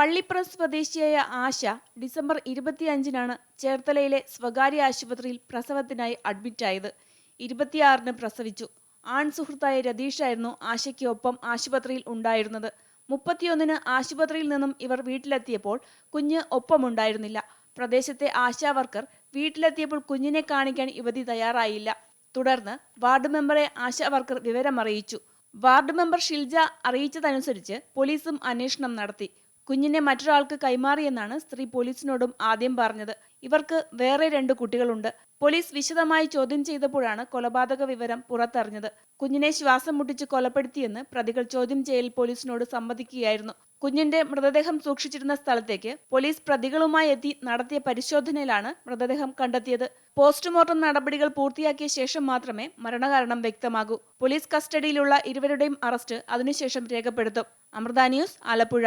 പള്ളിപ്പുറം സ്വദേശിയായ ആശ ഡിസംബർ ഇരുപത്തിയഞ്ചിനാണ് ചേർത്തലയിലെ സ്വകാര്യ ആശുപത്രിയിൽ പ്രസവത്തിനായി അഡ്മിറ്റായത്. ഇരുപത്തിയാറിന് പ്രസവിച്ചു. ആൺ സുഹൃത്തായ രതീഷായിരുന്നു ആശയ്ക്ക് ഒപ്പം ആശുപത്രിയിൽ ഉണ്ടായിരുന്നത്. മുപ്പത്തിയൊന്നിന് ആശുപത്രിയിൽ നിന്നും ഇവർ വീട്ടിലെത്തിയപ്പോൾ കുഞ്ഞ് ഒപ്പമുണ്ടായിരുന്നില്ല. പ്രദേശത്തെ ആശാവർക്കർ വീട്ടിലെത്തിയപ്പോൾ കുഞ്ഞിനെ കാണിക്കാൻ യുവതി തയ്യാറായില്ല. തുടർന്ന് വാർഡ് മെമ്പറെ ആശാവർക്കർ വിവരമറിയിച്ചു. വാർഡ് മെമ്പർ ഷിൽജ അറിയിച്ചതനുസരിച്ച് പോലീസും അന്വേഷണം നടത്തി. കുഞ്ഞിനെ മറ്റൊരാൾക്ക് കൈമാറിയെന്നാണ് സ്ത്രീ പോലീസിനോടും ആദ്യം പറഞ്ഞത്. ഇവർക്ക് വേറെ രണ്ട് കുട്ടികളുണ്ട്. പോലീസ് വിശദമായി ചോദ്യം ചെയ്തപ്പോഴാണ് കൊലപാതക വിവരം പുറത്തറിഞ്ഞത്. കുഞ്ഞിനെ ശ്വാസം മുട്ടിച്ച് കൊലപ്പെടുത്തിയെന്ന് പ്രതികൾ ചോദ്യം ചെയ്യൽ പോലീസിനോട് സമ്മതിക്കുകയായിരുന്നു കുഞ്ഞിന്റെ മൃതദേഹം സൂക്ഷിച്ചിരുന്ന സ്ഥലത്തേക്ക് പോലീസ് പ്രതികളുമായി എത്തി നടത്തിയ പരിശോധനയിലാണ് മൃതദേഹം കണ്ടെത്തിയത്. പോസ്റ്റ്മോർട്ടം നടപടികൾ പൂർത്തിയാക്കിയ ശേഷം മാത്രമേ മരണകാരണം വ്യക്തമാകൂ. പോലീസ് കസ്റ്റഡിയിലുള്ള ഇരുവരുടെയും അറസ്റ്റ് അതിനുശേഷം രേഖപ്പെടുത്തും. അമൃത ന്യൂസ് ആലപ്പുഴ.